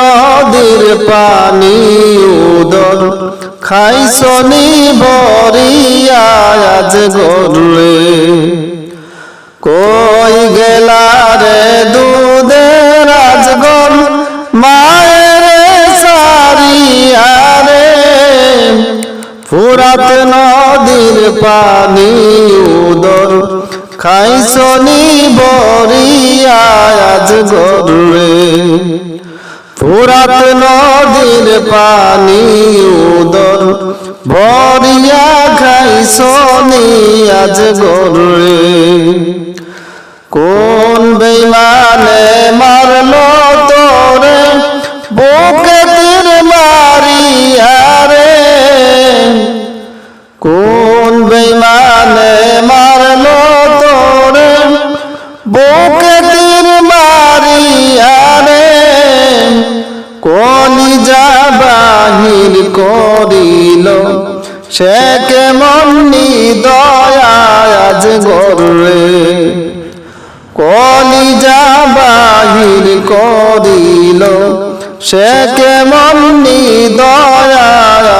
নদীর পানি উদর। খাইছনি বরিয়া আজ গরলে কই গেলা রে দুধের রাজগর মায়ের সারিয়া রে। ফুরাত নদীর পানি উদর। খাইছনি বরিয়া আজ গরলে ফুরাত নদীর পানি উদর ভরিয়া খাইছনি আজ গরলে কোন বেইমানে বাহির করিল। সে কেমন দয়া আজ গরে কলিজা বাহির করিল। সে কেমন দয়া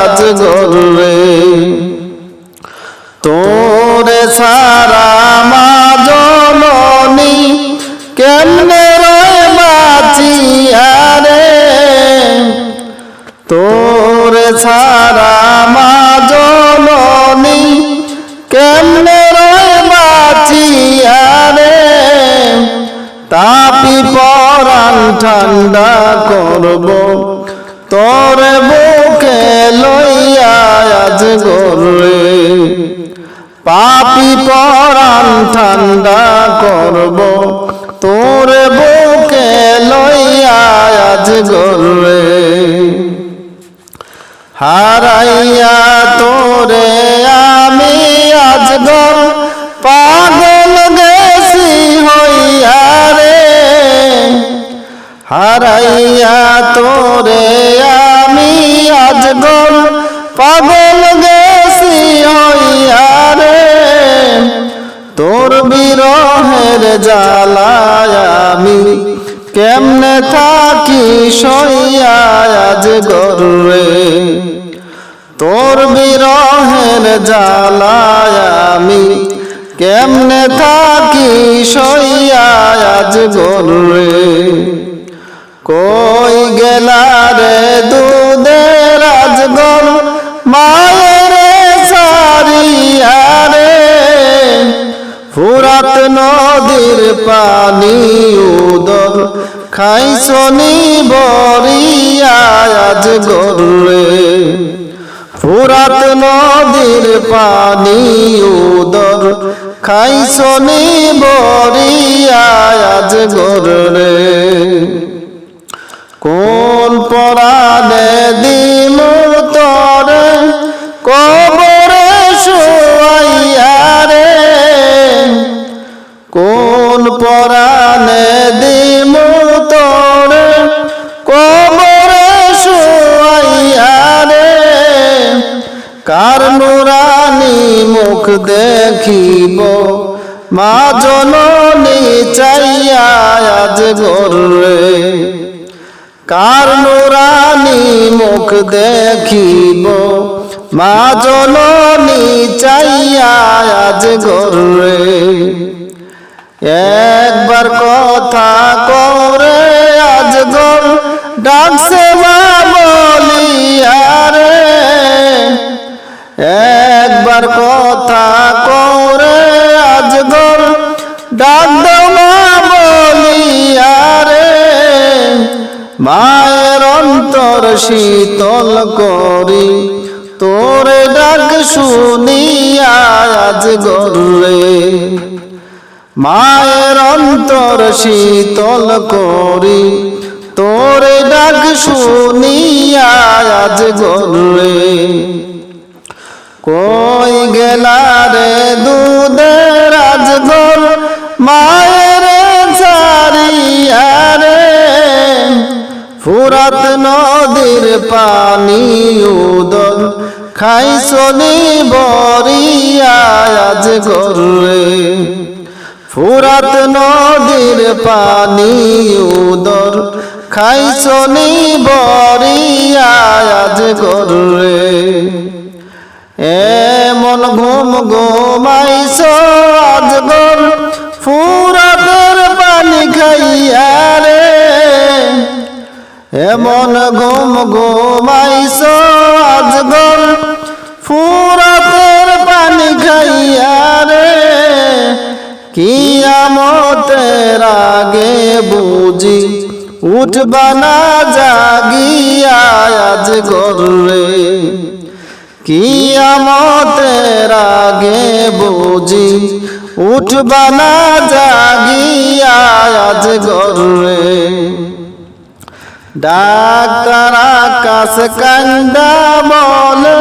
আজ গরে তোরে সারা মা জননী কেমনে রে বাঁচিয়া রে? তোরে সারা মা জননী কেমনে বাঁচিয়া রে তাপি পরাণ ঠান্ডা করব, তোরে বুকে লইয়া আজ গরে পাপি পরাণ ঠান্ডা করব হারাইয়া তোরে আমি আজ গর পাগল গেছি হইয়া রে। হারাইয়া কেমনে থাকি সইয়া আজ গরে তোর বিরহের জ্বালায় আমি কেমনে থাকি সইয়া আজ গরে কই গেলা রে দুধের আজগর মায়ের সারিয়া রে, ফুরাত নদীর পানি খাইছনি বরিয়া আজ গরে ফুরাত নদীর পানি উদর খাইছনি বরিয়া আজ গরে কোন পরাণে দিল তরে, কবরে শুয়াইয়া কার নুরানি মুখ দেখিব, মা জননী চাইয়া আজ কার নুরানি মুখ দেখিব, মা জননী চাইয়া আজ একবার কথা করে আজ গর ডাকছে মায়ের অন্তর শীতল করি, তোরে ডাক শুনিয়া আজ গরে মায়ের অন্তর শীতল করি, তোরে ডাক শুনিয়া আজ গরে কই গেলা রে দুধের আজগর মায়ের খাইছনি বরিয়া আজ গরে ফুরাত নদীর পানি উদর খাইছনি বরিয়া আজ গরে এমন ঘুম ঘুমাইছ কিয়ামতের আগে বুঝি, উঠবা না জাগিয়া আজ গরে কিয়ামতের আগে বুঝি, উঠবা না জাগিয়া আজ গরে ডাক্তার আকাশ কান্দা বলে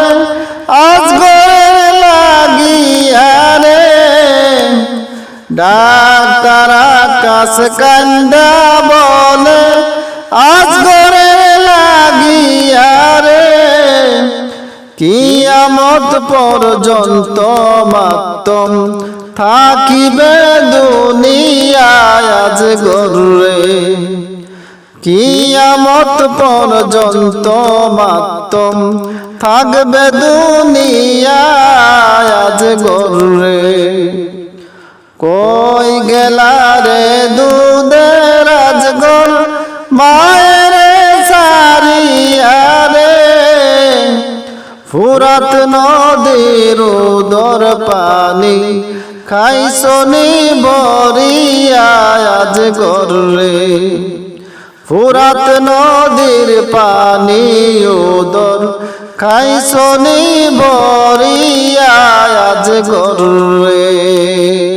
কান্দা বলে আজ গরে লাগিয়া রে। কিয়ামত পর্যন্ত মাতম থাকিবে দুনিয়ায় আজ গরে কিয়ামত পর্যন্ত মাতম থাকবে দুনিয়ায় আজ গরে কই গেলা রে দুধের আজগর? মায়ের সারিয়া রে ফুরাত নদীর উদর পানি খাইছনি বরিয়া আজ গরে ফুরাত নদীর পানি উদর খাইছনি বরিয়া আজ গরে